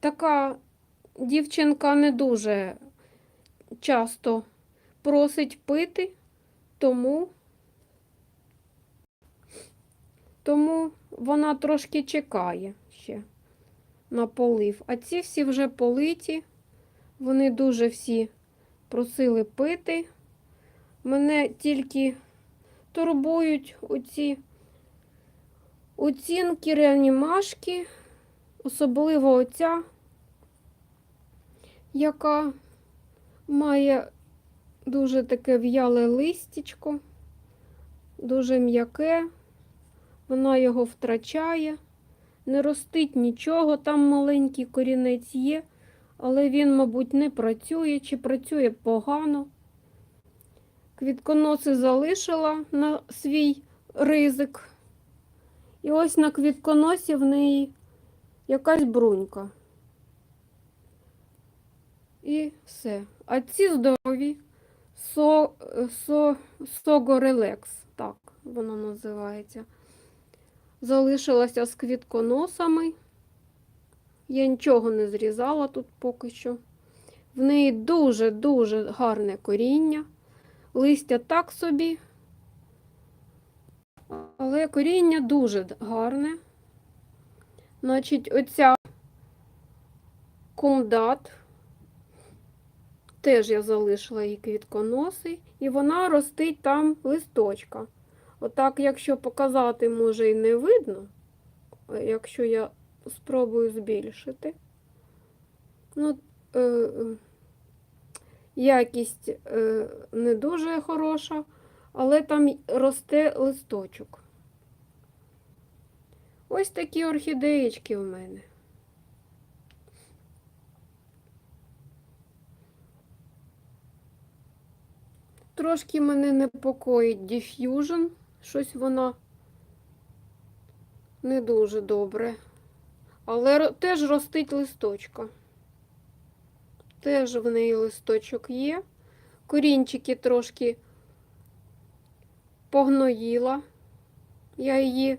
така дівчинка не дуже часто просить пити, тому, тому вона трошки чекає ще на полив. А ці всі вже политі, вони дуже всі просили пити. Мене тільки турбують оці оцінки реанімашки, особливо оця, яка має дуже таке в'яле листячко, дуже м'яке, вона його втрачає, не ростить нічого, там маленький корінець є, але він, мабуть, не працює чи працює погано. Квітконоси залишила на свій ризик. І ось на квітконосі в неї якась брунька. І все. А ці здорові со, со, согорелекс, так воно називається. Залишилася з квітконосами. Я нічого не зрізала тут поки що. В неї дуже-дуже гарне коріння. Листя так собі, але коріння дуже гарне. Значить, оця кумдат, теж я залишила її квітконоси, і вона ростить там листочка. Отак, якщо показати, може і не видно, якщо я спробую збільшити. Ну, е, е, якість е, не дуже хороша, але там росте листочок. Ось такі орхідеєчки у мене. Трошки мене непокоїть Diffusion, щось вона не дуже добре. Але теж ростить листочка. Теж в неї листочок є. Корінчики трошки погноїла. Я її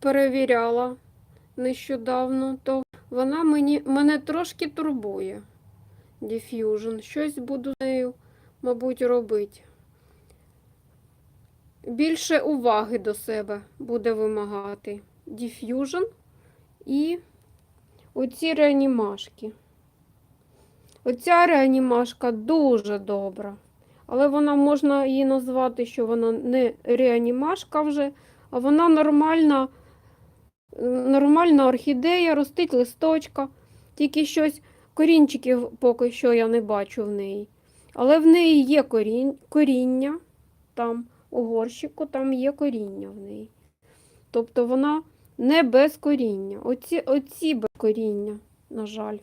перевіряла нещодавно, то вона мені, мене трошки турбує. Diffusion. Щось буду з нею, мабуть, робити. Більше уваги до себе буде вимагати Diffusion і оці реанімашки. Оця реанімашка дуже добра. Але вона можна її назвати, що вона не реанімашка вже, а вона нормальна, нормальна орхідея, ростить листочка. Тільки щось корінчиків поки що я не бачу в неї. Але в неї є корінь, коріння, там у горщику там є коріння в неї. Тобто вона не без коріння. Оці, оці без коріння, на жаль.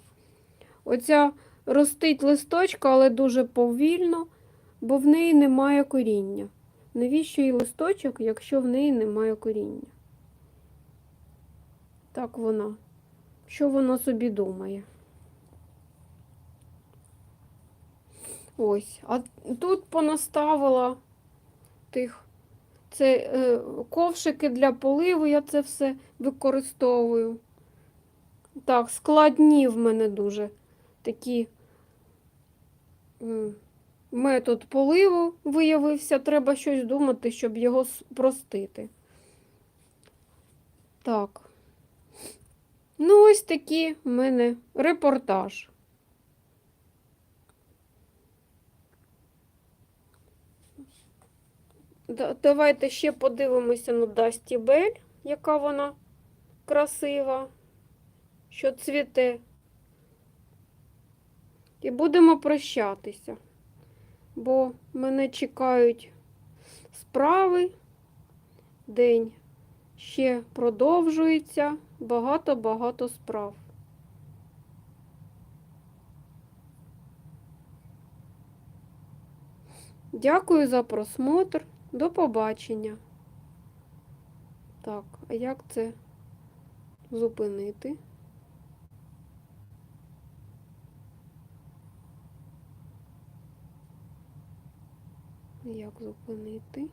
Оця ростить листочка, але дуже повільно, бо в неї немає коріння. Навіщо їй листочок, якщо в неї немає коріння? Так вона. Що вона собі думає? Ось. А тут понаставила тих. Це е, ковшики для поливу, я це все використовую. Так, складні в мене дуже такі м, метод поливу виявився. Треба щось думати, щоб його спростити. Так. Ось такі в мене репортаж. Давайте ще подивимося на Дасті Бель, яка вона красива, що цвіте. І будемо прощатися, бо мене чекають справи, день ще продовжується, багато-багато справ. Дякую за просмотр. До побачення. Так, а як це зупинити? Як зупинити?